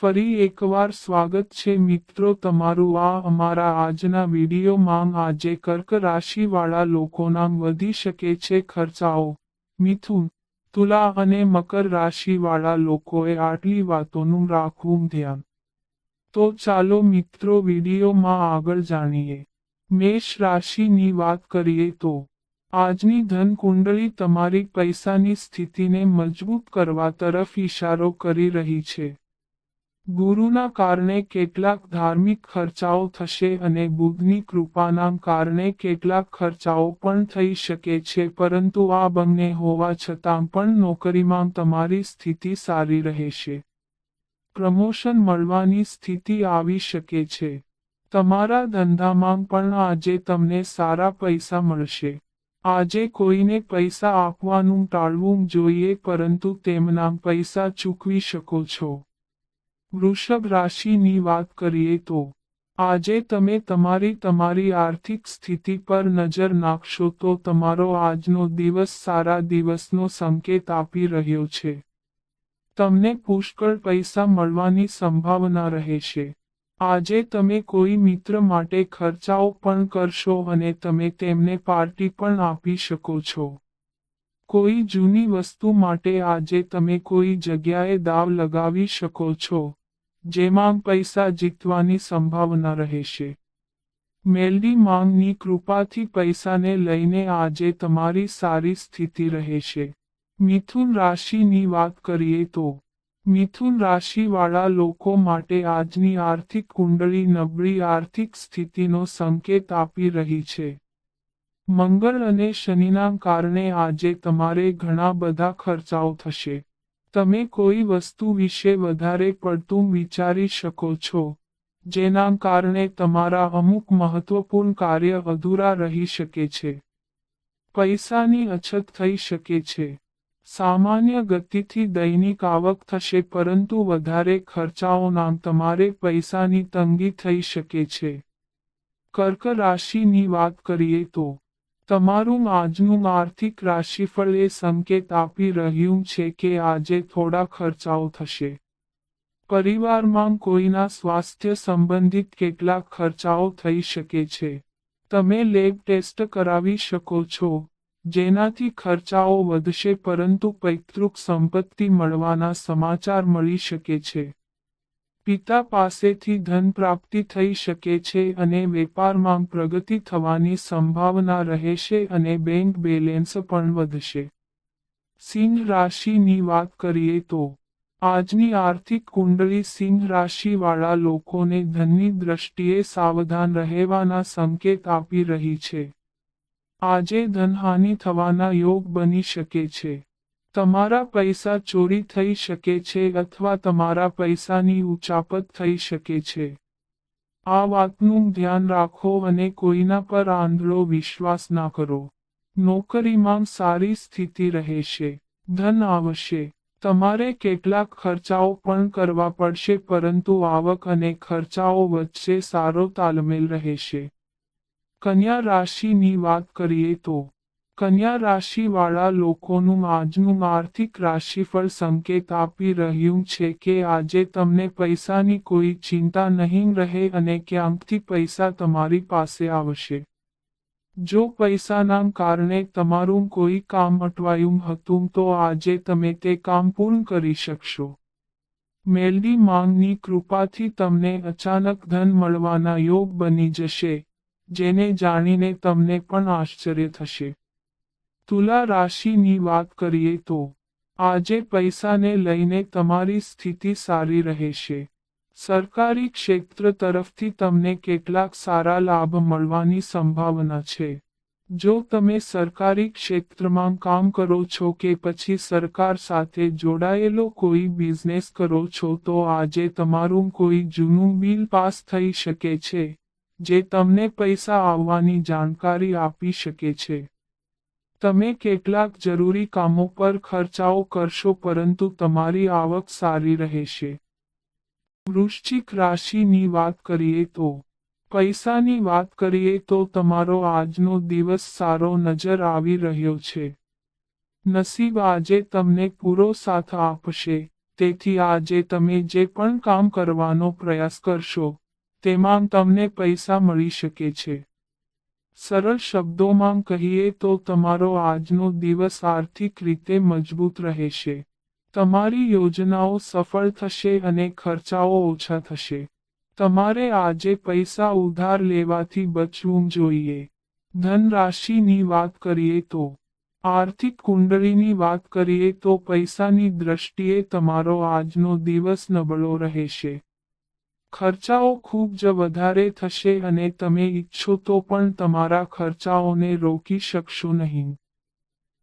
ફરી એકવાર સ્વાગત છે મિત્રો તમારું આ અમારા આજના વિડીયોમાં. આજે કર્ક રાશિવાળા લોકોના વધી શકે છે ખર્ચાઓ. મિથુન, તુલા અને મકર રાશિવાળા લોકોએ આટલી વાતોનું રાખવું ધ્યાન. તો ચાલો મિત્રો વિડીયોમાં આગળ જાણીએ. મેષ રાશિની વાત કરીએ તો, આજની ધન કુંડળી તમારી પૈસાની સ્થિતિને મજબૂત કરવા તરફ ઇશારો કરી રહી છે. ગુરુના કારણે કેટલાક ધાર્મિક ખર્ચાઓ થશે અને બુદ્ધની કૃપાના કારણે કેટલાક ખર્ચાઓ પણ થઈ શકે છે, પરંતુ આ બંને હોવા છતાં પણ નોકરીમાં તમારી સ્થિતિ સારી રહેશે. પ્રમોશન મળવાની સ્થિતિ આવી શકે છે. તમારા ધંધામાં પણ આજે તમને સારા પૈસા મળશે. આજે કોઈને પૈસા આપવાનું ટાળવું જોઈએ, પરંતુ તેમના પૈસા ચૂકવી શકો છો. વૃષભ રાશિની વાત કરીએ તો, આજે તમે તમારી તમારી આર્થિક સ્થિતિ પર નજર નાખશો તો તમારો આજનો દિવસ સારા દિવસનો સંકેત આપી રહ્યો છે. તમને પુષ્કળ પૈસા મળવાની સંભાવના રહેશે આજે તમે કોઈ મિત્ર માટે ખર્ચાઓ પણ કરશો અને તમે તેમને પાર્ટી પણ આપી શકો છો. કોઈ જૂની વસ્તુ માટે આજે તમે કોઈ જગ્યાએ દાવ લગાવી શકો છો, જેમાં પૈસા જીતવાની સંભાવના રહેશે. મેલડી માંગની કૃપાથી પૈસાને લઈને આજે તમારી સારી સ્થિતિ રહેશે. મિથુન રાશિની વાત કરીએ તો, મિથુન રાશિવાળા લોકો માટે આજની આર્થિક કુંડળી નબળી આર્થિક સ્થિતિનો સંકેત આપી રહી છે. મંગળ અને શનિના કારણે આજે તમારે ઘણા બધા ખર્ચાઓ થશે. તમે કોઈ વસ્તુ વિશે વધારે પડતું વિચારી શકો છો, જેના કારણે તમારા અમુક મહત્વપૂર્ણ કાર્ય અધૂરા રહી શકે છે. પૈસાની અછત થઈ શકે છે. સામાન્ય ગતિથી દૈનિક આવક થશે પરંતુ વધારે ખર્ચાઓના તમારે પૈસાની તંગી થઈ શકે છે. કર્ક રાશિની વાત કરીએ તો તમારું આજનું આર્થિક રાશિફળ એ સંકેત આપી રહ્યું છે કે આજે થોડા ખર્ચાઓ થશે. પરિવારમાં કોઈના સ્વાસ્થ્ય સંબંધિત કેટલાક ખર્ચાઓ થઈ શકે છે. તમે લેબ ટેસ્ટ કરાવી શકો છો, જેનાથી ખર્ચાઓ વધશે પરંતુ પૈતૃક સંપત્તિ મળવાના સમાચાર મળી શકે છે. પિતા પાસેથી ધન પ્રાપ્તિ થઈ શકે છે અને વેપારમાં પ્રગતિ થવાની સંભાવના રહેશે અને બેંક બેલેન્સ પણ વધશે. સિંહ રાશિની વાત કરીએ તો, આજની આર્થિક કુંડળી સિંહ રાશિવાળા લોકોને ધનની દ્રષ્ટિએ સાવધાન રહેવાના સંકેત આપી રહી છે. આજે ધનહાનિ થવાના યોગ બની શકે છે. તમારા પૈસા ચોરી થઈ શકે છે અથવા તમારા પૈસાની ઉચાપત થઈ શકે છે. આ વાતનું ધ્યાન રાખો અને કોઈના પર આંધળો વિશ્વાસ ના કરો. નોકરીમાં સારી સ્થિતિ રહેશે. ધન આવશે. તમારે કેટલાક ખર્ચાઓ પણ કરવા પડશે પરંતુ આવક અને ખર્ચાઓ વચ્ચે સારો તાલમેલ રહેશે. કન્યા રાશિની વાત કરીએ તો કન્યા રાશિવાળા લોકોનું આજનું આર્થિક રાશિફળ સંકેત આપી રહ્યું છે કે આજે તમને પૈસાની કોઈ ચિંતા નહીં રહે અને ક્યાંકથી પૈસા તમારી પાસે આવશે. જો પૈસાના કારણે તમારું કોઈ કામ અટવાયું હતું તો આજે તમે તે કામ પૂર્ણ કરી શકશો. મેલડી માંગની કૃપાથી તમને અચાનક ધન મળવાના યોગ બની જશે, જેને જાણીને તમને પણ આશ્ચર્ય થશે. તુલા રાશિની વાત કરીએ તો, આજે પૈસાને લઈને તમારી સ્થિતિ સારી રહેશે. સરકારી ક્ષેત્ર તરફથી તમને કેટલાક સારા લાભ મળવાની સંભાવના છે. જો તમે સરકારી ક્ષેત્રમાં કામ કરો છો કે પછી સરકાર સાથે જોડાયેલો કોઈ બિઝનેસ કરો છો તો આજે તમારું કોઈ જૂનું બિલ પાસ થઈ શકે છે, જે તમને પૈસા આવવાની જાણકારી આપી શકે છે. તમે કેટલાક જરૂરી કામો પર ખર્ચાઓ કરશો પરંતુ તમારી આવક સારી રહેશે. વૃશ્ચિક રાશિની વાત કરીએ તો, પૈસાની વાત કરીએ તો તમારો આજનો દિવસ સારો નજર આવી રહ્યો છે. નસીબ આજે તમને પૂરો સાથ આપશે, તેથી આજે તમે જે પણ કામ કરવાનો પ્રયાસ કરશો, તેમાં તમને પૈસા મળી શકે છે. સરળ શબ્દોમાં કહીએ તો તમારો આજનો દિવસ આર્થિક રીતે મજબૂત રહેશે. તમારી યોજનાઓ સફળ થશે અને ખર્ચાઓ ઓછા થશે. તમારે આજે પૈસા ઉધાર લેવાથી બચવું જોઈએ. ધન રાશિની વાત કરીએ તો, આર્થિક કુંડળીની વાત કરીએ તો પૈસાની દ્રષ્ટિએ તમારો આજનો દિવસ નબળો રહેશે. ખર્ચાઓ ખૂબ જ વધારે થશે અને તમે ઈચ્છો તો પણ તમારા ખર્ચાઓને રોકી શકશો નહીં.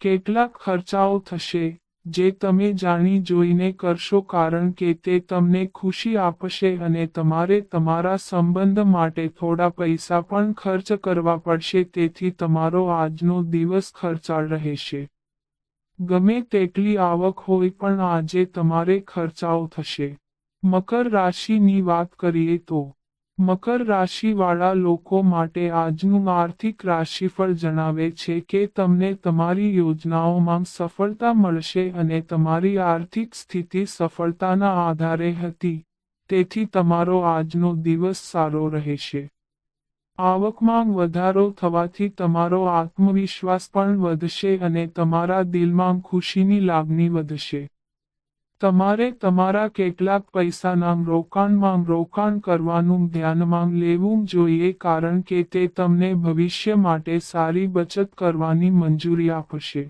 કેટલાક ખર્ચાઓ થશે, જે તમે જાણી જોઈને કરશો કારણ કે તે તમને ખુશી આપશે અને તમારે તમારા સંબંધ માટે થોડા પૈસા પણ ખર્ચ કરવા પડશે, તેથી તમારો આજનો દિવસ ખર્ચાળ રહેશે. ગમે તેટલી આવક હોય પણ આજે તમારે ખર્ચાઓ થશે. મકર રાશિની વાત કરીએ તો, મકર રાશિવાળા લોકો માટે આજનું આર્થિક રાશિફળ જણાવે છે કે તમને તમારી યોજનાઓમાં સફળતા મળશે અને તમારી આર્થિક સ્થિતિ સફળતાના આધારે હતી, તેથી તમારો આજનો દિવસ સારો રહેશે. આવકમાં વધારો થવાથી તમારો આત્મવિશ્વાસ પણ વધશે અને તમારા દિલમાં ખુશીની લાગણી વધશે. તમારે તમારા કેટલાક પૈસાના રોકાણમાં રોકાણ કરવાનું ધ્યાનમાં લેવું જોઈએ કારણ કે તે તમને ભવિષ્ય માટે સારી બચત કરવાની મંજૂરી આપશે.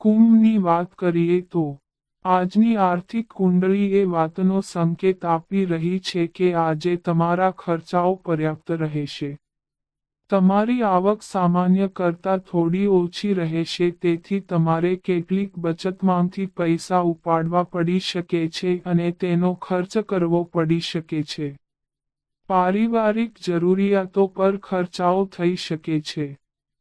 કુંભની વાત કરીએ તો, આજની આર્થિક કુંડળી એ વાતનો સંકેત આપી રહી છે કે આજે તમારા ખર્ચાઓ પર્યાપ્ત રહેશે. તમારી આવક સામાન્ય કરતાં થોડી ઓછી રહેશે, તેથી તમારે કેટલીક બચતમાંથી પૈસા ઉપાડવા પડી શકે છે અને તેનો ખર્ચ કરવો પડી શકે છે. પારિવારિક જરૂરિયાતો પર ખર્ચાઓ થઈ શકે છે.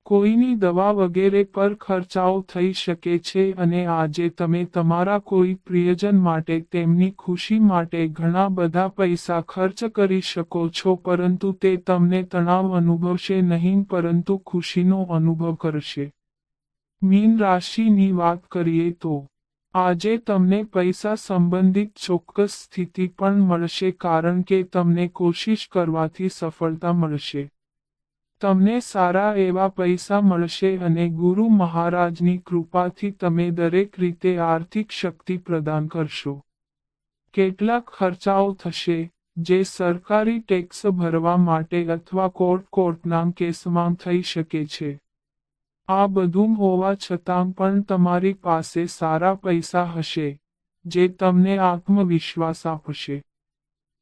કોઈની દવા વગેરે પર ખર્ચાઓ થઈ શકે છે અને આજે તમે તમારા કોઈ પ્રિયજન માટે તેમની ખુશી માટે ઘણા બધા પૈસા ખર્ચ કરી શકો છો, પરંતુ તે તમને તણાવ અનુભવશે નહીં, પરંતુ ખુશીનો અનુભવ કરશે. મીન રાશિની વાત કરીએ તો, આજે તમને પૈસા સંબંધિત ચોક્કસ સ્થિતિ પણ મળશે કારણ કે તમને કોશિશ કરવાથી સફળતા મળશે. તમને સારા એવા પૈસા મળશે અને ગુરુ મહારાજની કૃપાથી તમે દરેક રીતે આર્થિક શક્તિ પ્રદાન કરશો. કેટલાક ખર્ચાઓ થશે, જે સરકારી ટેક્સ ભરવા માટે અથવા કોર્ટ કોર્ટના કેસમાં થઈ શકે છે. આ બધું હોવા છતાં પણ તમારી પાસે સારા પૈસા હશે, જે તમને આત્મવિશ્વાસ આપશે.